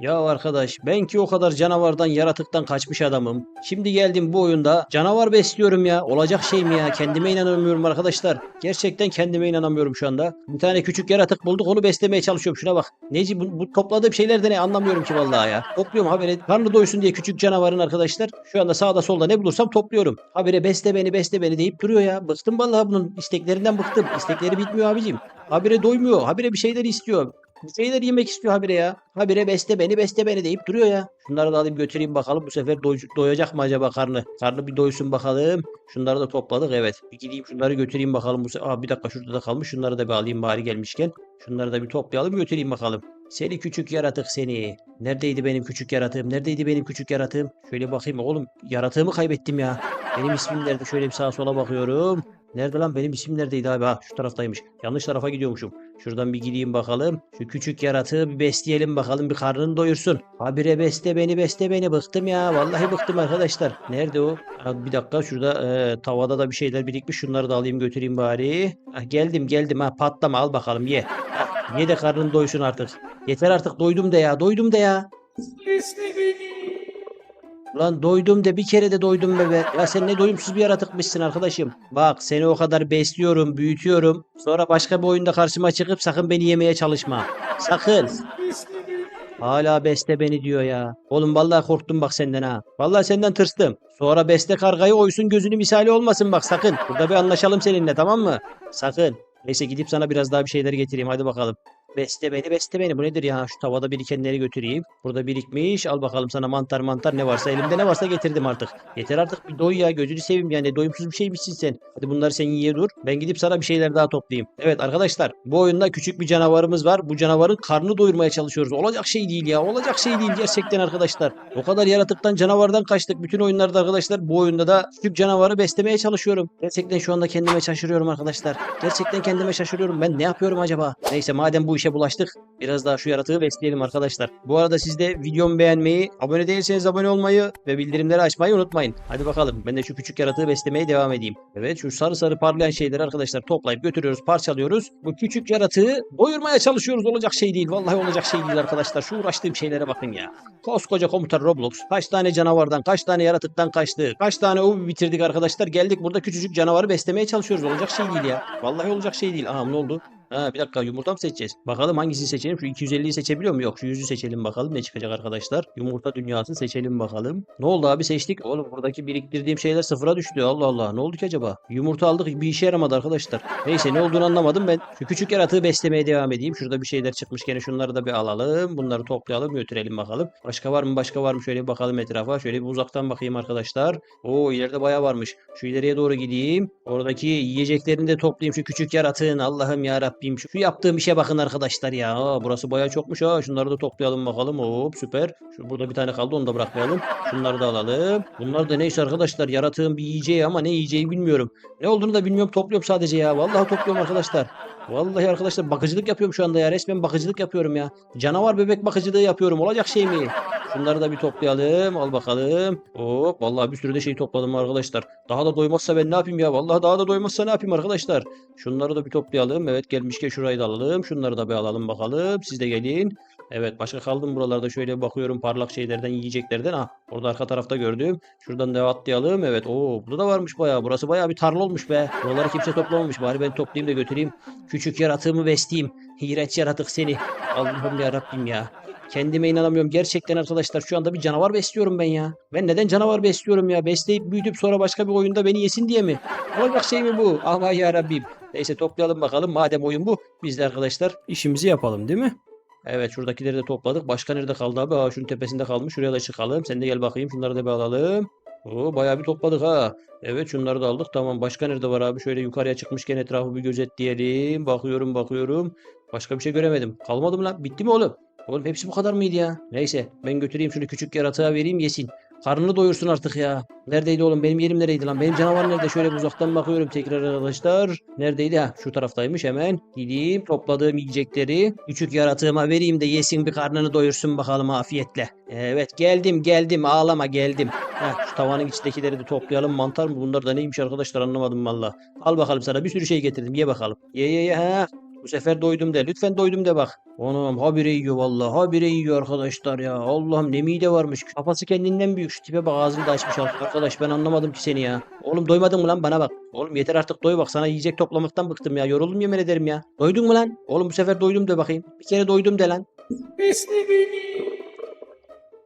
Ya arkadaş ben ki o kadar canavardan yaratıktan kaçmış adamım. Şimdi geldim bu oyunda canavar besliyorum ya. Olacak şey mi ya? Kendime inanamıyorum arkadaşlar. Gerçekten kendime inanamıyorum şu anda. Bir tane küçük yaratık bulduk onu beslemeye çalışıyorum. Şuna bak. Neci bu, bu topladığım şeyler de ne anlamıyorum ki vallahi ya. Topluyorum habire karnı doysun diye küçük canavarın arkadaşlar. Şu anda sağda solda ne bulursam topluyorum. Habire besle beni besle beni deyip duruyor ya. Bıktım vallahi bunun isteklerinden bıktım. İstekleri bitmiyor abicim. Habire doymuyor. Habire bir şeyler istiyor. Bir şeyler yemek istiyor habire ya. Habire beste beni beste beni deyip duruyor ya. Şunları da alayım götüreyim bakalım bu sefer doy- doyacak mı acaba karnı? Karnı bir doysun bakalım. Şunları da topladık evet. Bir gideyim şunları götüreyim bakalım. Bu Aa, bir dakika şurada da kalmış. Şunları da bir alayım bari gelmişken. Şunları da bir toplayalım götüreyim bakalım. Seni küçük yaratık seni. Neredeydi benim küçük yaratığım? Neredeydi benim küçük yaratığım? Şöyle bakayım oğlum. Yaratığımı kaybettim ya. Benim ismim nerede? Şöyle bir sağa sola bakıyorum. Nerede lan benim isim neredeydi abi? Ha şu taraftaymış. Yanlış tarafa gidiyormuşum. Şuradan bir gideyim bakalım. Şu küçük yaratığı bir besleyelim bakalım bir karnını doyursun. Habire beste beni beste beni bıktım ya. Vallahi bıktım arkadaşlar. Nerede o? Ha, bir dakika şurada e, tavada da bir şeyler birikmiş. Şunları da alayım götüreyim bari. Ha, geldim geldim ha patlama al bakalım ye. Ha, ye de karnın doysun artık. Yeter artık doydum de ya doydum de ya. Ulan doydum de bir kere de doydum be be. Ya sen ne doyumsuz bir yaratıkmışsın arkadaşım. Bak seni o kadar besliyorum, büyütüyorum. Sonra başka bir oyunda karşıma çıkıp sakın beni yemeye çalışma. Sakın. Hala beste beni diyor ya. Oğlum vallahi korktum bak senden ha. Vallahi senden tırstım. Sonra beste kargayı oysun gözünü misali olmasın bak sakın. Burada bir anlaşalım seninle tamam mı? Sakın. Neyse gidip sana biraz daha bir şeyler getireyim hadi bakalım. Beste beni beste beni bu nedir ya şu tavada birikenleri götüreyim. Burada birikmiş al bakalım sana mantar mantar ne varsa elimde ne varsa getirdim artık. Yeter artık bir doy ya gözünü seveyim yani doyumsuz bir şeymişsin sen. Hadi bunları sen yiye dur ben gidip sana bir şeyler daha toplayayım. Evet arkadaşlar bu oyunda küçük bir canavarımız var. Bu canavarın karnını doyurmaya çalışıyoruz. Olacak şey değil ya olacak şey değil gerçekten arkadaşlar. O kadar yaratıktan canavardan kaçtık. Bütün oyunlarda arkadaşlar bu oyunda da küçük canavarı beslemeye çalışıyorum. Gerçekten şu anda kendime şaşırıyorum arkadaşlar. Gerçekten kendime şaşırıyorum. Ben ne yapıyorum acaba? Neyse madem bu işe bulaştık biraz daha şu yaratığı besleyelim arkadaşlar. Bu arada siz de videomu beğenmeyi, abone değilseniz abone olmayı ve bildirimleri açmayı unutmayın. Hadi bakalım ben de şu küçük yaratığı beslemeye devam edeyim. Evet şu sarı sarı parlayan şeyleri arkadaşlar toplayıp götürüyoruz parçalıyoruz. Bu küçük yaratığı doyurmaya çalışıyoruz. Olacak şey değil. Vallahi olacak şey değil arkadaşlar. Şu uğraştığım şeylere bakın ya. Koskoca komutan Roblox. Kaç tane canavardan, kaç tane yaratıktan kaçtı. Kaç tane o bitirdik arkadaşlar. Geldik burada küçücük canavarı beslemeye çalışıyoruz. Olacak şey değil ya. Vallahi olacak şey değil. Aha ne oldu? Ha bir dakika yumurta mı seçeceğiz? Bakalım hangisini seçelim? Şu 250'yi seçebiliyor mu? Yok şu 100'ü seçelim bakalım ne çıkacak arkadaşlar. Yumurta dünyası seçelim bakalım. Ne oldu abi seçtik? Oğlum buradaki biriktirdiğim şeyler sıfıra düştü. Allah Allah ne oldu ki acaba? Yumurta aldık bir işe yaramadı arkadaşlar. Neyse ne olduğunu anlamadım ben. Şu küçük yaratığı beslemeye devam edeyim. Şurada bir şeyler çıkmış gene şunları da bir alalım. Bunları toplayalım götürelim bakalım. Başka var mı başka var mı? Şöyle bir bakalım etrafa. Şöyle bir uzaktan bakayım arkadaşlar. Oo ileride baya varmış. Şu ileriye doğru gideyim. Oradaki yiyeceklerini de toplayayım şu küçük yaratığın. Allah'ım ya Rabbim. Şu yaptığım işe bakın arkadaşlar ya. Aa, burası baya çokmuş ha. Şunları da toplayalım bakalım. Hop süper. Şu burada bir tane kaldı onu da bırakmayalım. Şunları da alalım. Bunlar da neyse arkadaşlar. Yaratığın bir yiyeceği ama ne yiyeceği bilmiyorum. Ne olduğunu da bilmiyorum. Topluyorum sadece ya. Vallahi topluyorum arkadaşlar. Vallahi arkadaşlar bakıcılık yapıyorum şu anda ya. Resmen bakıcılık yapıyorum ya. Canavar bebek bakıcılığı yapıyorum. Olacak şey mi? Şunları da bir toplayalım. Al bakalım. Hop vallahi bir sürü de şey topladım arkadaşlar. Daha da doymazsa ben ne yapayım ya? Vallahi daha da doymazsa ne yapayım arkadaşlar? Şunları da bir toplayalım. Evet gelmişken şurayı da alalım. Şunları da bir alalım bakalım. Siz de gelin. Evet başka kaldım buralarda şöyle bakıyorum parlak şeylerden yiyeceklerden. Ah orada arka tarafta gördüm. Şuradan da atlayalım. Evet o burada da varmış bayağı. Burası bayağı bir tarla olmuş be. Buraları kimse toplamamış. Bari ben toplayayım da götüreyim. Küçük yaratığımı besleyeyim. İğrenç yaratık seni. Allah'ım ya ya. Kendime inanamıyorum. Gerçekten arkadaşlar şu anda bir canavar besliyorum ben ya. Ben neden canavar besliyorum ya? Besleyip büyütüp sonra başka bir oyunda beni yesin diye mi? Olacak şey mi bu? Allah ya. Neyse toplayalım bakalım. Madem oyun bu biz de arkadaşlar işimizi yapalım değil mi? Evet şuradakileri de topladık. Başka nerede kaldı abi? Aa, şunun tepesinde kalmış. Şuraya da çıkalım. Sen de gel bakayım. Şunları da bir alalım. Oo, bayağı bir topladık ha. Evet şunları da aldık. Tamam başka nerede var abi? Şöyle yukarıya çıkmışken etrafı bir gözetleyelim. Bakıyorum bakıyorum. Başka bir şey göremedim. Kalmadı mı lan? Bitti mi oğlum? Oğlum hepsi bu kadar mıydı ya? Neyse ben götüreyim şunu küçük yaratığa vereyim yesin. Karnını doyursun artık ya. Neredeydi oğlum? Benim yerim nereydi lan? Benim canavar nerede? Şöyle uzaktan bakıyorum tekrar arkadaşlar. Neredeydi? Ha şu taraftaymış hemen. Gideyim topladığım yiyecekleri küçük yaratığıma vereyim de yesin bir karnını doyursun bakalım afiyetle. Evet geldim geldim ağlama geldim. Heh, şu tavanın içindekileri de toplayalım. Mantar mı? Bunlar da neymiş arkadaşlar anlamadım valla. Al bakalım sana bir sürü şey getirdim. Ye bakalım. Ye ye ye. Ha. Bu sefer doydum de. Lütfen doydum de bak. Anam habire yiyor vallahi. Habire yiyor arkadaşlar ya. Allah'ım ne mide varmış. Kafası kendinden büyük. Şu tipe bak ağzını da açmış arkadaş. Ben anlamadım ki seni ya. Oğlum doymadın mı lan bana bak. Oğlum yeter artık doy bak. Sana yiyecek toplamaktan bıktım ya. Yoruldum yemin ederim ya. Doydun mu lan? Oğlum bu sefer doydum de bakayım. Bir kere doydum de lan.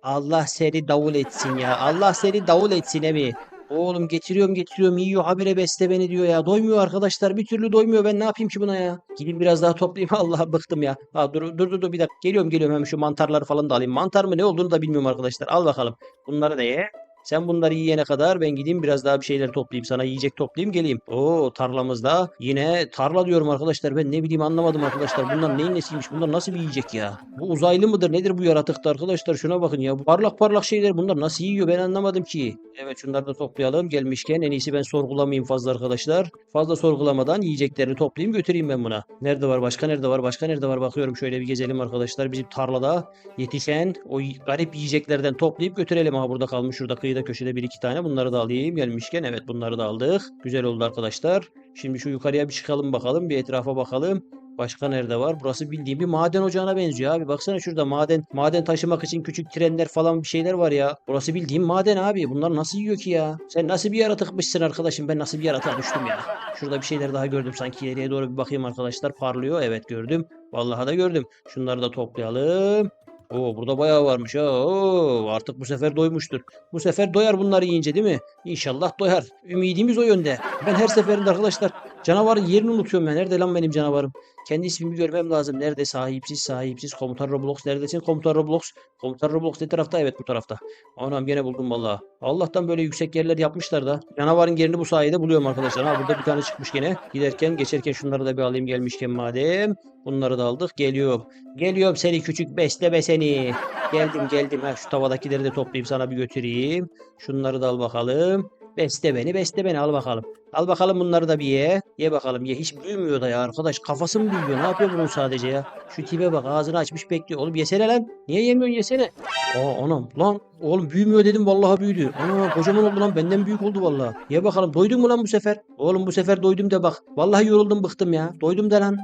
Allah seni davul etsin ya. Allah seni davul etsin emi. Oğlum getiriyorum getiriyorum yiyor habire besle beni diyor ya. Doymuyor arkadaşlar bir türlü doymuyor ben ne yapayım ki buna ya. Gideyim biraz daha toplayayım Allah bıktım ya. Ha, dur, dur dur dur bir dakika geliyorum geliyorum hem şu mantarları falan da alayım. Mantar mı ne olduğunu da bilmiyorum arkadaşlar. Al bakalım bunları da ye. Sen bunları yiyene kadar ben gideyim biraz daha bir şeyler toplayayım. Sana yiyecek toplayayım geleyim. Oo tarlamızda yine tarla diyorum arkadaşlar. Ben ne bileyim anlamadım arkadaşlar. Bunlar neyin nesiymiş? Bunlar nasıl bir yiyecek ya? Bu uzaylı mıdır? Nedir bu yaratıkta arkadaşlar? Şuna bakın ya. Parlak parlak şeyler bunlar nasıl yiyor? Ben anlamadım ki. Evet şunları da toplayalım. Gelmişken en iyisi ben sorgulamayayım fazla arkadaşlar. Fazla sorgulamadan yiyeceklerini toplayayım götüreyim ben buna. Nerede var? Başka nerede var? Başka nerede var? Bakıyorum şöyle bir gezelim arkadaşlar. Bizim tarlada yetişen o garip yiyeceklerden toplayıp götürelim. Ha burada kalmış şurada kıyıda köşede bir iki tane. Bunları da alayım gelmişken. Evet bunları da aldık. Güzel oldu arkadaşlar. Şimdi şu yukarıya bir çıkalım bakalım. Bir etrafa bakalım. Başka nerede var? Burası bildiğim bir maden ocağına benziyor abi. Baksana şurada maden maden taşımak için küçük trenler falan bir şeyler var ya. Burası bildiğim maden abi. Bunlar nasıl yiyor ki ya? Sen nasıl bir yaratıkmışsın arkadaşım? Ben nasıl bir yaratığa düştüm ya? Şurada bir şeyler daha gördüm sanki ileriye doğru bir bakayım arkadaşlar. Parlıyor. Evet gördüm. Vallahi da gördüm. Şunları da toplayalım. Oo burada bayağı varmış ha. Oo artık bu sefer doymuştur. Bu sefer doyar bunları yiyince değil mi? İnşallah doyar. Ümidimiz o yönde. Ben her seferinde arkadaşlar canavarın yerini unutuyorum ben. Nerede lan benim canavarım? Kendi ismimi görmem lazım. Nerede? Sahipsiz, sahipsiz. Komutan Roblox neredesin? Komutan Roblox. Komutan Roblox ne tarafta? Evet bu tarafta. Anam gene buldum vallahi. Allah'tan böyle yüksek yerler yapmışlar da. Canavarın yerini bu sayede buluyorum arkadaşlar. Ha burada bir tane çıkmış gene. Giderken geçerken şunları da bir alayım gelmişken madem. Bunları da aldık. Geliyorum. Geliyorum seni küçük besleme seni. Geldim geldim. Ha, şu tavadakileri de toplayayım sana bir götüreyim. Şunları da al bakalım. Besle beni besle beni al bakalım. Al bakalım bunları da bir ye. Ye bakalım ye. Hiç büyümüyor da ya arkadaş. Kafası mı büyüyor? Ne yapıyor bunun sadece ya? Şu tipe bak ağzını açmış bekliyor. Oğlum yesene lan. Niye yemiyorsun yesene. Aa anam lan. Oğlum büyümüyor dedim vallahi büyüdü. Ana kocaman oldu lan benden büyük oldu vallahi. Ye bakalım doydun mu lan bu sefer? Oğlum bu sefer doydum de bak. Vallahi yoruldum bıktım ya. Doydum de lan.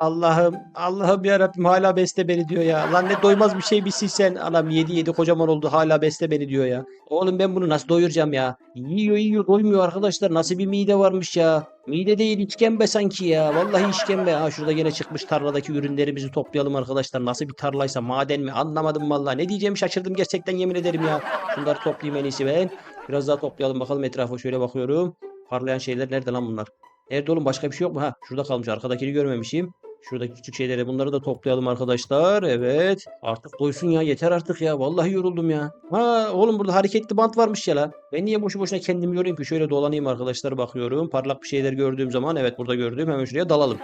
Allah'ım, Allah'ım ya Rabbim hala besle beni diyor ya. Lan ne doymaz bir şey bilsin sen. Anam yedi yedi kocaman oldu hala besle beni diyor ya. Oğlum ben bunu nasıl doyuracağım ya? Yiyor yiyor doymuyor arkadaşlar. Nasıl bir mide varmış ya? Mide değil işkembe sanki ya. Vallahi işkembe. Ha şurada yine çıkmış tarladaki ürünlerimizi toplayalım arkadaşlar. Nasıl bir tarlaysa maden mi anlamadım vallahi. Ne diyeceğimi şaşırdım gerçekten yemin ederim ya. Şunları toplayayım en iyisi ben. Biraz daha toplayalım bakalım etrafa şöyle bakıyorum. Parlayan şeyler nerede lan bunlar? Nerede oğlum başka bir şey yok mu? Ha şurada kalmış arkadakini görmemişim. Şuradaki küçük şeyleri bunları da toplayalım arkadaşlar. Evet. Artık doysun ya yeter artık ya. Vallahi yoruldum ya. Ha oğlum burada hareketli bant varmış ya la. Ben niye boşu boşuna kendimi yorayım ki? Şöyle dolanayım arkadaşlar bakıyorum. Parlak bir şeyler gördüğüm zaman evet burada gördüğüm hemen şuraya dalalım.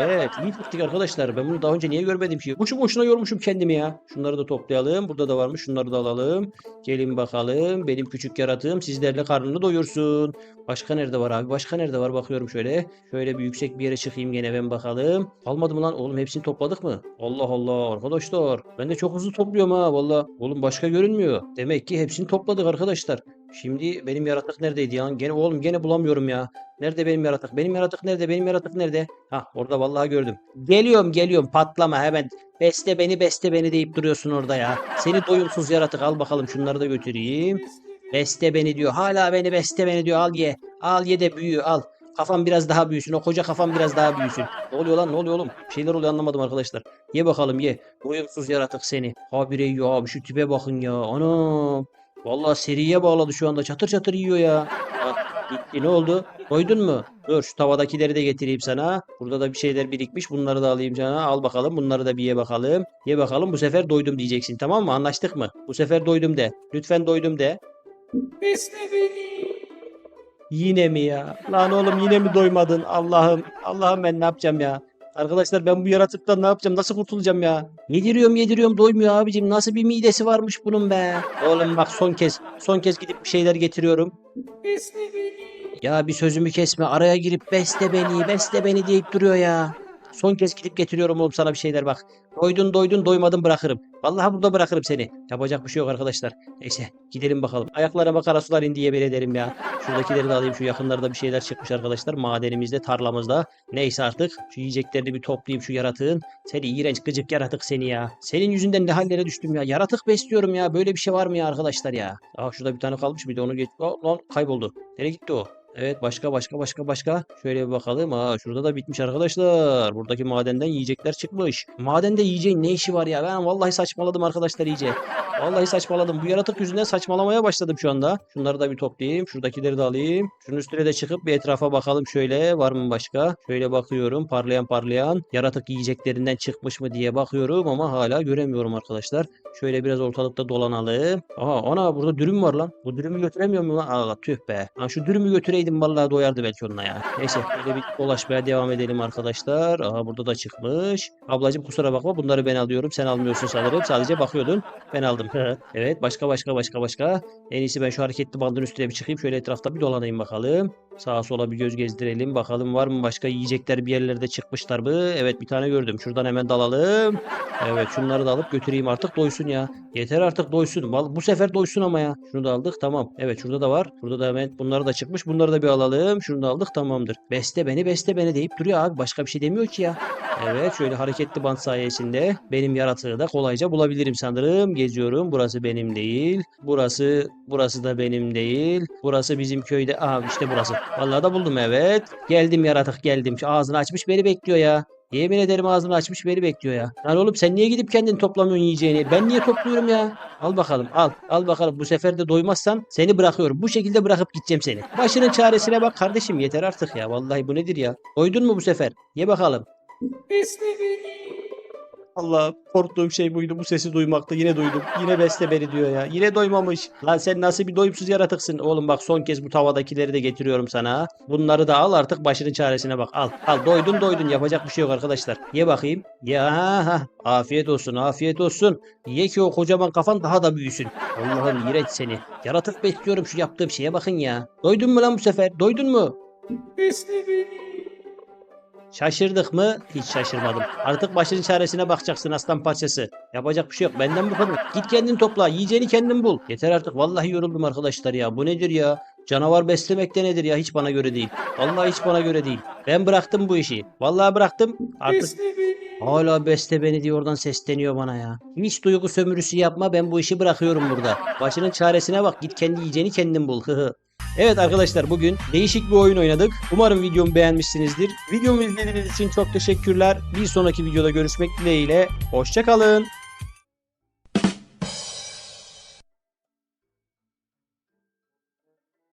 Evet iyi taktik arkadaşlar. Ben bunu daha önce niye görmedim ki? Boşu boşuna yormuşum kendimi ya. Şunları da toplayalım. Burada da varmış. Şunları da alalım. Gelin bakalım. Benim küçük yaratığım sizlerle karnını doyursun. Başka nerede var abi? Başka nerede var? Bakıyorum şöyle. Şöyle bir yüksek bir yere çıkayım gene ben bakalım. Almadı mı lan? Oğlum hepsini topladık mı? Allah Allah arkadaşlar. Ben de çok hızlı topluyorum ha valla. Oğlum başka görünmüyor. Demek ki hepsini topladık arkadaşlar. Şimdi benim yaratık neredeydi ya? Gene oğlum gene bulamıyorum ya. Nerede benim yaratık? Benim yaratık nerede? Benim yaratık nerede? Ha orada vallahi gördüm. Geliyorum geliyorum patlama hemen. Beste beni beste beni deyip duruyorsun orada ya. Seni doyumsuz yaratık al bakalım şunları da götüreyim. Beste beni diyor. Hala beni beste beni diyor. Al ye. Al ye de büyü al. Kafam biraz daha büyüsün. O koca kafam biraz daha büyüsün. Ne oluyor lan? Ne oluyor oğlum? Bir şeyler oluyor anlamadım arkadaşlar. Ye bakalım ye. Doyumsuz yaratık seni. Habire yiyor abi. Şu tipe bakın ya. Anam. Vallahi seriye bağladı şu anda. Çatır çatır yiyor ya. Bak, gitti ne oldu? Doydun mu? Dur şu tavadakileri de getireyim sana. Burada da bir şeyler birikmiş. Bunları da alayım sana. Al bakalım. Bunları da bir ye bakalım. Ye bakalım. Bu sefer doydum diyeceksin. Tamam mı? Anlaştık mı? Bu sefer doydum de. Lütfen doydum de. Yine mi ya? Lan oğlum yine mi doymadın? Allah'ım. Allah'ım ben ne yapacağım ya? Arkadaşlar ben bu yaratıktan ne yapacağım? Nasıl kurtulacağım ya? Yediriyorum yediriyorum doymuyor abicim. Nasıl bir midesi varmış bunun be? Oğlum bak son kez. Son kez gidip bir şeyler getiriyorum. Ya bir sözümü kesme. Araya girip besle beni, besle beni deyip duruyor ya. Son kez gidip getiriyorum oğlum sana bir şeyler bak. Doydun doydun doymadın bırakırım. Vallahi burada bırakırım seni. Yapacak bir şey yok arkadaşlar. Neyse gidelim bakalım. Ayaklarıma kara sular indi yemin ederim ya. Şuradakileri de alayım. Şu yakınlarda bir şeyler çıkmış arkadaşlar. Madenimizde, tarlamızda. Neyse artık. Şu yiyeceklerini bir toplayayım şu yaratığın. Seni iğrenç gıcık yaratık seni ya. Senin yüzünden ne hallere düştüm ya. Yaratık besliyorum ya. Böyle bir şey var mı ya arkadaşlar ya? Aa şurada bir tane kalmış bir de onu geç. Aa, lan kayboldu. Nereye gitti o? Evet başka başka başka başka. Şöyle bir bakalım. Aa şurada da bitmiş arkadaşlar. Buradaki madenden yiyecekler çıkmış. Madende yiyeceğin ne işi var ya? Ben vallahi saçmaladım arkadaşlar iyice. Vallahi saçmaladım. Bu yaratık yüzünden saçmalamaya başladım şu anda. Şunları da bir toplayayım. Şuradakileri de alayım. Şunun üstüne de çıkıp bir etrafa bakalım şöyle. Var mı başka? Şöyle bakıyorum. Parlayan parlayan. Yaratık yiyeceklerinden çıkmış mı diye bakıyorum ama hala göremiyorum arkadaşlar. Şöyle biraz ortalıkta dolanalım. Aha ana burada dürüm var lan. Bu dürümü götüremiyor mu lan? Aa tüh be. Ha, şu dürümü götüreydim vallahi doyardı belki onunla ya. Neyse böyle bir dolaşmaya devam edelim arkadaşlar. Aha burada da çıkmış. Ablacım kusura bakma bunları ben alıyorum. Sen almıyorsun sanırım. Sadece bakıyordun. Ben aldım. evet başka başka başka başka. En iyisi ben şu hareketli bandın üstüne bir çıkayım. Şöyle etrafta bir dolanayım bakalım. Sağa sola bir göz gezdirelim. Bakalım var mı başka yiyecekler bir yerlerde çıkmışlar mı? Evet bir tane gördüm. Şuradan hemen dalalım. Evet şunları da alıp götüreyim artık doysun ya. Yeter artık doysun. Bu sefer doysun ama ya. Şunu da aldık tamam. Evet şurada da var. Burada da hemen bunları da çıkmış. Bunları da bir alalım. Şunu da aldık tamamdır. Beste beni beste beni deyip duruyor abi. Başka bir şey demiyor ki ya. Evet şöyle hareketli bant sayesinde benim yaratığı da kolayca bulabilirim sanırım. Geziyorum. Burası benim değil. Burası burası da benim değil. Burası bizim köyde. Aha işte burası. Vallahi da buldum evet. Geldim yaratık geldim. Ağzını açmış beni bekliyor ya. Yemin ederim ağzını açmış beni bekliyor ya. Lan oğlum sen niye gidip kendin toplamıyorsun yiyeceğini? Ben niye topluyorum ya? Al bakalım al. Al bakalım bu sefer de doymazsan seni bırakıyorum. Bu şekilde bırakıp gideceğim seni. Başının çaresine bak kardeşim yeter artık ya. Vallahi bu nedir ya? Doydun mu bu sefer? Ye bakalım. Allah korktuğum şey buydu bu sesi duymakta yine duydum. Yine besle beni diyor ya. Yine doymamış. Lan sen nasıl bir doyumsuz yaratıksın. Oğlum bak son kez bu tavadakileri de getiriyorum sana. Bunları da al artık başının çaresine bak. Al al doydun doydun yapacak bir şey yok arkadaşlar. Ye bakayım. Ya afiyet olsun afiyet olsun. Ye ki o kocaman kafan daha da büyüsün. Allah'ım iğrenç seni. Yaratık besliyorum şu yaptığım şeye bakın ya. Doydun mu lan bu sefer? Doydun mu? Şaşırdık mı? Hiç şaşırmadım. Artık başının çaresine bakacaksın aslan parçası. Yapacak bir şey yok. Benden bu kadar. Git kendin topla. Yiyeceğini kendin bul. Yeter artık. Vallahi yoruldum arkadaşlar ya. Bu nedir ya? Canavar beslemek de nedir ya? Hiç bana göre değil. Vallahi hiç bana göre değil. Ben bıraktım bu işi. Vallahi bıraktım. Artık hala besle beni diye oradan sesleniyor bana ya. Hiç duygu sömürüsü yapma. Ben bu işi bırakıyorum burada. Başının çaresine bak. Git kendi yiyeceğini kendin bul. Hı hı. Evet arkadaşlar bugün değişik bir oyun oynadık. Umarım videomu beğenmişsinizdir. Videomu izlediğiniz için çok teşekkürler. Bir sonraki videoda görüşmek dileğiyle. Hoşçakalın.